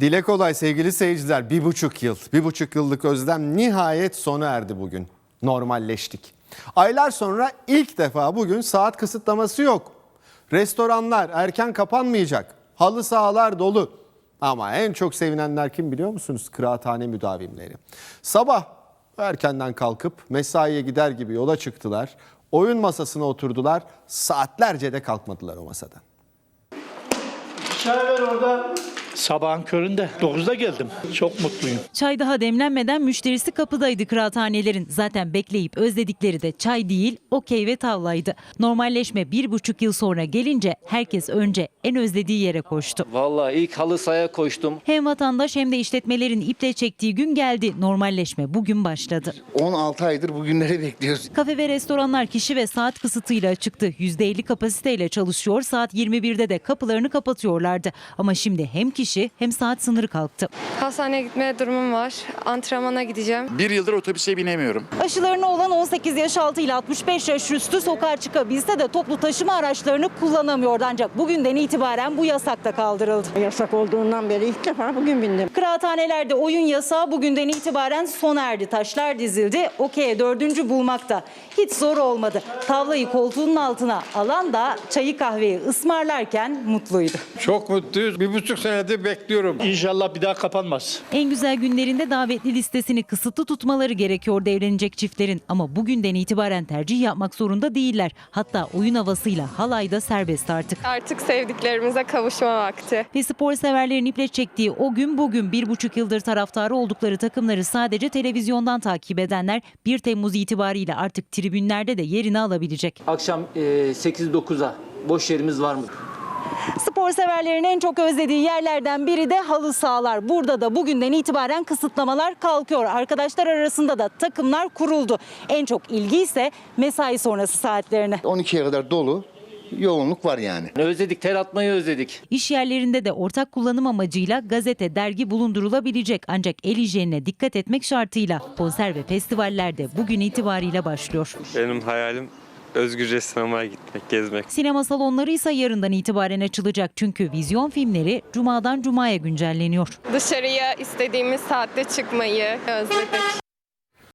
Dile kolay sevgili seyirciler. Bir buçuk yıl, bir buçuk yıllık özlem nihayet sona erdi bugün. Normalleştik. Aylar sonra ilk defa bugün saat kısıtlaması yok. Restoranlar erken kapanmayacak. Halı sahalar dolu. Ama en çok sevinenler kim biliyor musunuz? Kıraathane müdavimleri. Sabah erkenden kalkıp mesaiye gider gibi yola çıktılar. Oyun masasına oturdular. Saatlerce de kalkmadılar o masadan. Çay ver orada. Sabahın köründe 9'da geldim. Çok mutluyum. Çay daha demlenmeden müşterisi kapıdaydı kıraathanelerin. Zaten bekleyip özledikleri de çay değil, okey ve tavlaydı. Normalleşme bir buçuk yıl sonra gelince herkes önce en özlediği yere koştu. Vallahi ilk halı sahaya koştum. Hem vatandaş hem de işletmelerin iple çektiği gün geldi. Normalleşme bugün başladı. 16 aydır bu günleri bekliyoruz. Kafe ve restoranlar kişi ve saat kısıtıyla açıktı. %50 kapasiteyle çalışıyor. Saat 21'de de kapılarını kapatıyorlardı. Ama şimdi hem kişi hem saat sınırı kalktı. Hastaneye gitme durumum var. Antrenmana gideceğim. Bir yıldır otobüse binemiyorum. Aşılarını olan 18 yaş altı ile 65 yaş üstü sokağa çıkabilse de toplu taşıma araçlarını kullanamıyordu. Ancak bugünden itibaren bu yasak da kaldırıldı. Yasak olduğundan beri ilk defa bugün bindim. Kıraathanelerde oyun yasağı bugünden itibaren sona erdi. Taşlar dizildi. Okey'e dördüncü bulmakta. Hiç zor olmadı. Tavlayı koltuğunun altına alan da çayı kahveyi ısmarlarken mutluydu. Çok mutluyuz. Bir buçuk senedir bekliyorum. İnşallah bir daha kapanmaz. En güzel günlerinde davetli listesini kısıtlı tutmaları gerekiyordu evlenecek çiftlerin. Ama bugünden itibaren tercih yapmak zorunda değiller. Hatta oyun havasıyla halay da serbest artık. Artık sevdiklerimize kavuşma vakti. Ve spor severlerin iple çektiği o gün bugün bir buçuk yıldır taraftarı oldukları takımları sadece televizyondan takip edenler 1 Temmuz itibariyle artık tribünlerde de yerini alabilecek. Akşam e, 8-9'a boş yerimiz var mı? Spor severlerin en çok özlediği yerlerden biri de halı sahalar. Burada da bugünden itibaren kısıtlamalar kalkıyor. Arkadaşlar arasında da takımlar kuruldu. En çok ilgi ise mesai sonrası saatlerine. 12'ye kadar dolu yoğunluk var yani. Özledik, ter atmayı özledik. İş yerlerinde de ortak kullanım amacıyla gazete, dergi bulundurulabilecek ancak el hijyenine dikkat etmek şartıyla konser ve festivaller de bugün itibariyle başlıyor. Benim hayalim özgürce sinemaya gitmek, gezmek. Sinema salonları ise yarından itibaren açılacak çünkü vizyon filmleri cumadan cumaya güncelleniyor. Dışarıya istediğimiz saatte çıkmayı özledik.